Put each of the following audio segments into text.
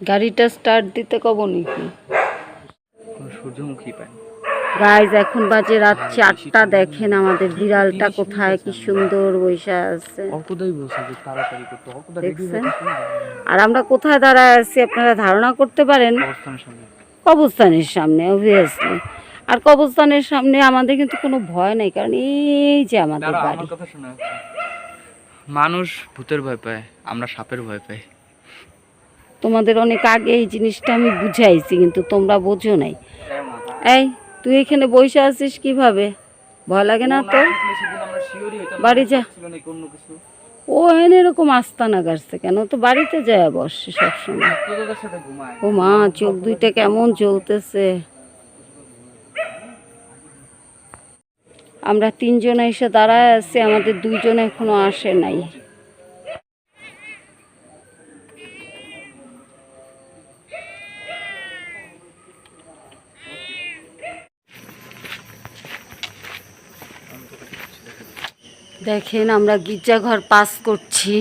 গাড়িটা স্টার্ট দিতে কব নাকি? সূর্যমুখী গাইজ এখন বাজে রাত চারটা দেখেন আমাদের বিড়ালটা কোথায় কি সুন্দর বৈশা আছে। দেখছেন? আর আমরা কোথায় দাঁড়ায় আছি আপনারা ধারণা করতে পারেন? অবস্থানের সামনে। অবভিয়াসলি আর কবরস্থানের সামনে আমাদের কিন্তু কোনো ভয় নেই কারণ এই যে আমাদের বাড়ি। মানুষ ভূতের ভয় পায় আমরা সাপের ভয় পাই। তোমাদের অনেক আগে এই জিনিসটা আমি বুঝাইছি, কিন্তু তোমরা বোঝো নাই। এই, তুই এখানে বসে আছিস কীভাবে? ভয় লাগে না তো বাড়ি যা। ও এনে এরকম আস্তানা গাছছে কেন? তো বাড়িতে যায় বসে সবসময়। ও মা, চোখ দুইটা কেমন চলতেছে আমরা তিনজন এসে দাঁড়ায় আছি, আমাদের দুইজন এখনও আসে নাই। দেখেন আমরা গির্জাঘর পাস করছি।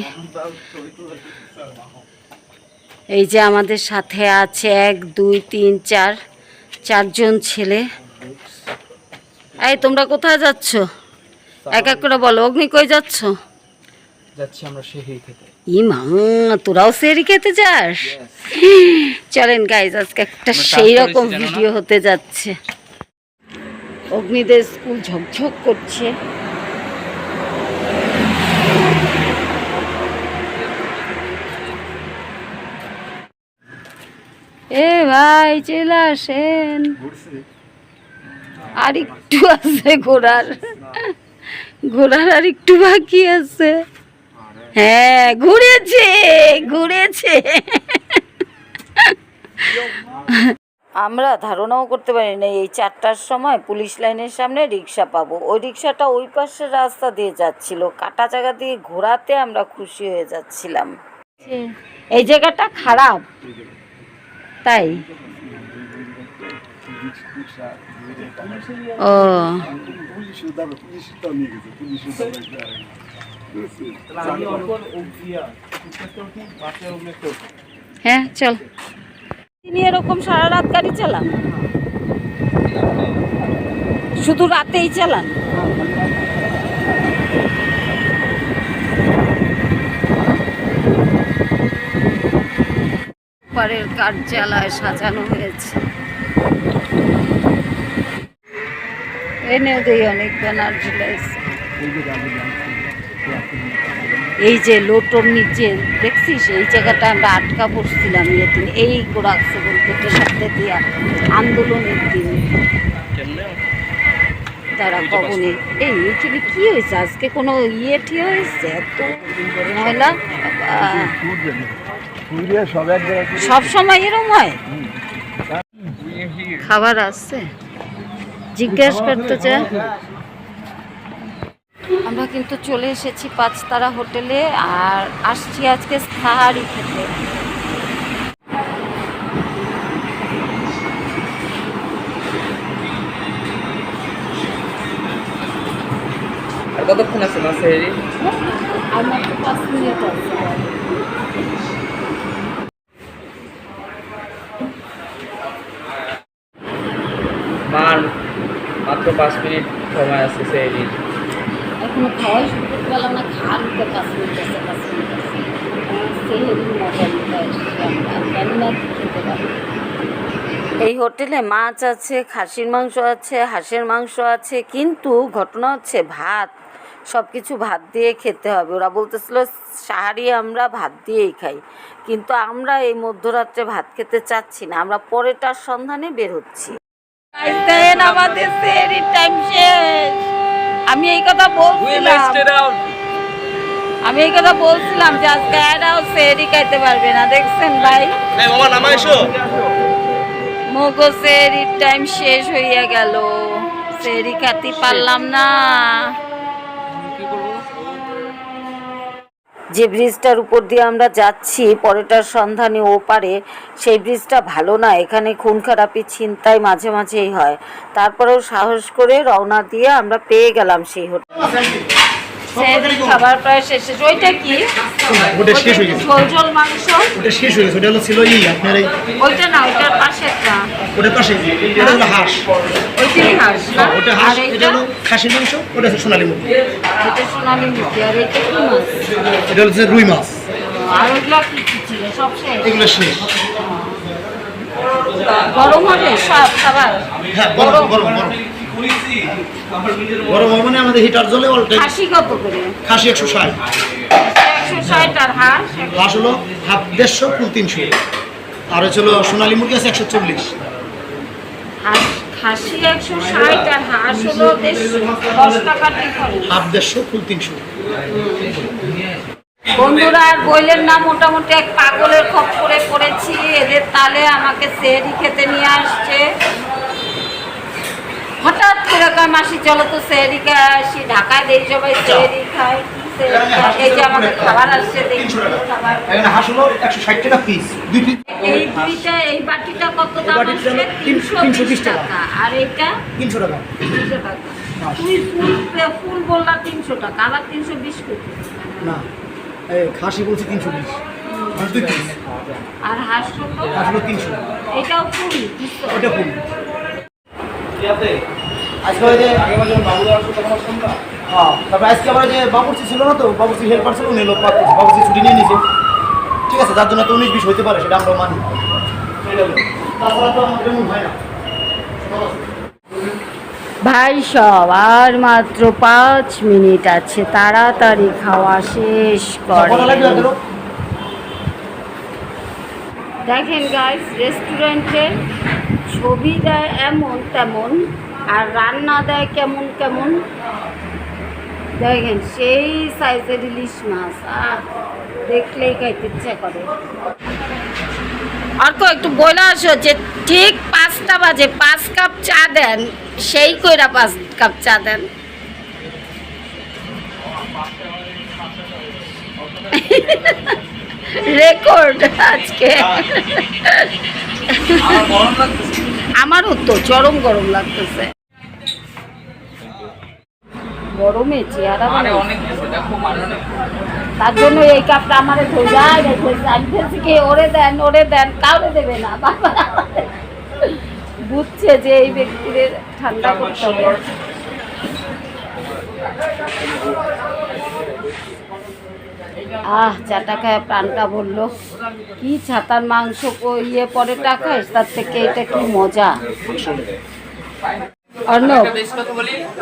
এই যে আমাদের সাথে আছে এক দুই তিন চার চারজন ছেলে। এই তোমরা কোথায় যাচ্ছ? এক এক করে বলো অগ্নি কই যাচ্ছ? যাচ্ছি আমরা সেই খেতে। ই তোরাও সেরি খেতে যাস? চলেন গাইজ আজকে একটা সেই রকম? ভিডিও হতে যাচ্ছে। অগ্নিদের স্কুল ঝকঝক করছে। এ ভাই চলে আসেন। আর একটু আছে ঘোরার। ঘোরার আর একটু বাকি আছে। হ্যাঁ ঘুরেছে ঘুরেছে। আমরা ধারণাও করতে পারি না এই চারটার সময় পুলিশ লাইনের সামনে রিক্সা পাবো। ওই রিক্সাটা ওই পাশের রাস্তা দিয়ে যাচ্ছিল। কাটা জায়গা দিয়ে ঘোরাতে আমরা খুশি হয়ে যাচ্ছিলাম। এই জায়গাটা খারাপ। তাই? ও। হ্যাঁ চল। তিনি এরকম সারা রাত গাড়ি চালান? শুধু রাতেই চালান? পরের কার্যালয় সাজানো হয়েছে। এনেও দেই অনেক ব্যানার এই যে লোটোর নিচে, দেখছিস? এই জায়গাটা আমরা আটকা পড়ছিলাম ইয়েতে এই গোড়াচ্ছে বলতে সাথে দিয়া আন্দোলনের দিন। তারা কবনে এই অ্যাকচুয়ালি কি হয়েছে? আজকে কোনো ইয়ে ঠিক হয়েছে? এত মহিলা সব সময় এরম হয়? খাবার আছে জিজ্ঞেস করতে চায়। আমরা কিন্তু চলে এসেছি পাঁচতারা হোটেলে আর আসছি আজকে সাহারি খেতে। কতক্ষণ আছে মাসে হেরি? আমার তো পাঁচ মিনিট আছে মার মাত্র পাঁচ মিনিট সময় আছে সেই এখনও খাওয়াই শুরু করতে পারলাম না খাওয়ার পাঁচ মিনিট আছে পাঁচ মিনিট আছে। জানি না খেতে পারব এই হোটেলে মাছ আছে খাসির মাংস আছে হাঁসের মাংস আছে কিন্তু ঘটনা হচ্ছে ভাত। সব কিছু ভাত দিয়ে খেতে হবে। ওরা বলতেছিল সাহারি আমরা ভাত দিয়েই খাই। কিন্তু আমরা এই মধ্যরাত্রে ভাত খেতে চাচ্ছি না। আমরা পরেটার সন্ধানে বের হচ্ছি। দেন আমাদের টাইম শেষ। আমি এই কথা বলছিলাম। আমি এই কথা বলছিলাম যে আজকে এরাও সেরি খাইতে পারবে না। দেখছেন ভাই? মামা নামা এসো। মগো সেরির টাইম শেষ হইয়া গেল। সেরি খাতি পারলাম না কি করব যে ব্রিজটার উপর দিয়ে আমরা যাচ্ছি পরেটার সন্ধানে ও পারে সেই ব্রিজটা ভালো না। এখানে খুন খারাপি ছিনতাই মাঝে মাঝেই হয়। তারপরেও সাহস করে রওনা দিয়ে আমরা পেয়ে গেলাম সেই হোটেল। খাবার প্রায় শেষ। ওইটা কি? ওটা শেষ হয়ে গেছে। ঝোল ঝোল মাংস? ওটা শেষ হয়ে গেছে। ওটা হলো ছিল ই আপনার ওইটা না ওইটার পাশেরটা ওটা পাশে এটা হলো হাঁস। হ্যাঁ, ওটা হাঁস এটা হলো খাসির মাংস ওটা হচ্ছে সোনালী মুখ এটা হচ্ছে রুই মাছ। হ্যাঁ গরম গরম। গরম মানে আমাদের হিটার খাসি একশো করে আর হাঁস? হলো হাফ দেড়শো কুড়ি তিনশো। আর হলো সোনালী মুরগি আছে 140 খাসি একশো ষাট আর হাঁস হলো দশ টাকার বন্ধুরা আর বইলেন না মোটামুটি এক পাগলের খপ করে পড়েছি এদের তালে আমাকে সেরি খেতে নিয়ে আসছে। হঠাৎ করে আসি চলো তো সেরি খেয়ে আসি। ঢাকায় দেই সবাই সেরি খায় এই যে আমাকে খাবার আসছে তিনশো খাবার এখানে হাঁস হলো একশো ষাট টাকা পিস দুই পিস এই দুইটা এই বাটিটা কত দাম আসছে তিনশো বিশ বিশ টাকা। আর এইটা তিনশো টাকা। তিনশো টাকা। তুই ফুল ফুল বললা তিনশো টাকা আবার তিনশো বিশ না। খাসি বলছি তিনশো পিস পিস আর হাঁস কত হলো তিনশো। এটাও ফুল ওটা ফুল। আজকে ওই যে হ্যাঁ তারপরে আজকে আবার যে বাবুর্চি ছিল না তো বাবুর্চি হেল্পার ছিল উনি লোক পাচ্ছে বাবুর্চি ছুটি নিয়ে নিয়েছে ঠিক আছে যার জন্য তো উনিশ বিশ হতে পারে সেটা আমরা মানি। তাছাড়া তো আমাদের এমন হয় না। ভাই সব আর মাত্র পাঁচ মিনিট আছে তাড়াতাড়ি খাওয়া শেষ করে? দেখেন গাইস রেস্টুরেন্টের ছবি দেয় এমন তেমন আর রান্না দেয় কেমন কেমন দেখেন সেই সাইজের ইলিশ মাছ আহ দেখলেই খাইতে ইচ্ছা করে। অর্ক একটু বলে আসো যে ঠিক পাঁচটা বাজে পাঁচ কাপ চা দেন সেই কইরা পাঁচ কাপ চা দেন। রেকর্ড আজকে। আমারও তো চরম গরম লাগতেছে। গরমে চেহারা মানে অনেক কিছু দেখো মানে তার জন্য এই কাপটা আমার ধোজায় রেখেছে আমি বলছি কি ওরে দেন ওরে দেন কাউরে দেবে না বাবা। বুঝছে যে এই ব্যক্তিদের ঠান্ডা করতে হবে। আহ চাটা খায় প্রাণটা বলল। কি ছাতার মাংস ইয়ে পরে টাকায় তার থেকে এটা কি মজা? অর্ণব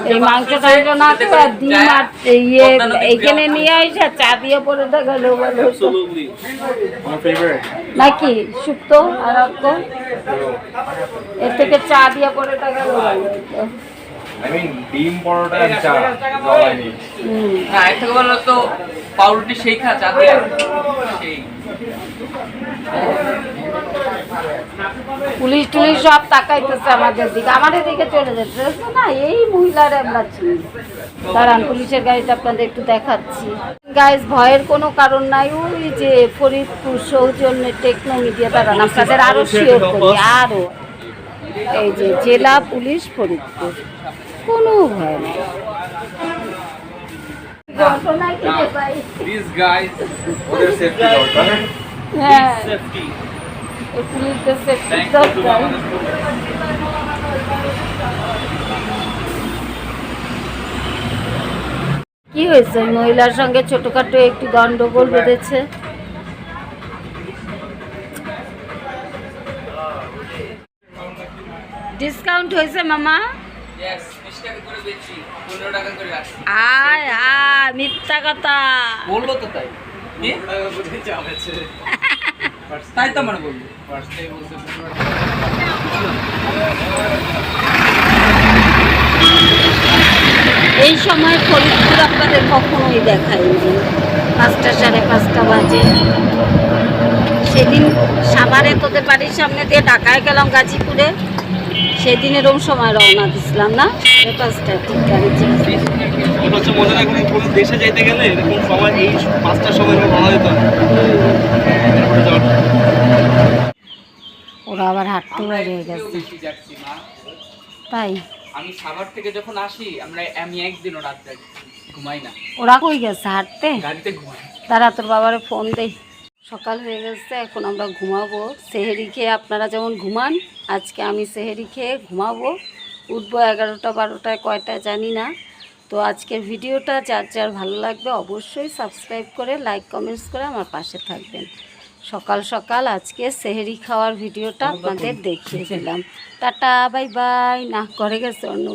এই মাংস টাংস না তো আর ডিম আর ইয়ে এইখানে নিয়ে আইসা চা দিয়ে পরে ভালো নাকি? শুক্তো আর অর্ক এর থেকে চা দিয়ে পরে হুম। হ্যাঁ পাউরুটি সেই খা চা দিয়ে। সেই। পুলিশ টুলিশ সব তাকাইতেছে আমাদের দিকে। আমাদের দিকে চলে যাচ্ছে। না এই মহিলার আমরা চিনি। দাঁড়ান পুলিশের গাড়িটা আপনাদের একটু দেখাচ্ছি। গাইজ ভয়ের কোনো কারণ নাই। ওই যে ফরিদপুর সৌজন্যে টেকনো মিডিয়া দাঁড়ান আপনাদের আরও শিওর করি আরও এই যে জেলা পুলিশ ফরিদপুর। কোনো ভয় নেই। ঘটনা কি রে ভাই? দিস গাইস ওদের সেফটি দরকার। হ্যাঁ। এই কি হয়েছে? মহিলার সঙ্গে ছোটখাটো একটু গন্ডগোল বেঁধেছে? ডিসকাউন্ট হয়েছে মামা? ইয়েস বিশ টাকা করে বেচি পনেরো টাকা করে রাখছি। আয় আয় মিথ্যা কথা। বলল তো তাই। কি? তাই তো আমার বলব এই সময় ফরিদপুর আপনাদের কখনোই দেখায়নি পাঁচটা সাড়ে পাঁচটা বাজে। সেদিন সাভারে তোদের বাড়ির সামনে দিয়ে ঢাকায় গেলাম গাজীপুরে। সেদিন এরকম সময় রওনা দিছিলাম না? পাঁচটা ঠিক গাড়ি মজা লাগে কোনো দেশে যাইতে গেলে এরকম সময় এই পাঁচটার সময় ওরা আবার হাঁটতে বাইরে হয়ে গেছে। তাই? আমি সাভার থেকে যখন আসি আমরা আমি একদিনও রাত ঘুমাই না। ওরা কই গেছে হাঁটতে? গাড়িতে ঘুমাই তারা তোর বাবারে ফোন দেই। সকাল হয়ে গেছে এখন আমরা ঘুমাবো। সেহেরি খেয়ে আপনারা যেমন ঘুমান আজকে আমি সেহেরি খেয়ে ঘুমাবো। উঠবো এগারোটা বারোটায় কয়টা জানি না। তো আজকের ভিডিওটা যার যার ভালো লাগবে অবশ্যই সাবস্ক্রাইব করে লাইক কমেন্টস করে আমার পাশে থাকবেন। সকাল সকাল আজকে সেহেরি খাওয়ার ভিডিওটা আপনাদের দেখিয়ে দিলাম। টাটা বাই বাই না করে গেছে অন্য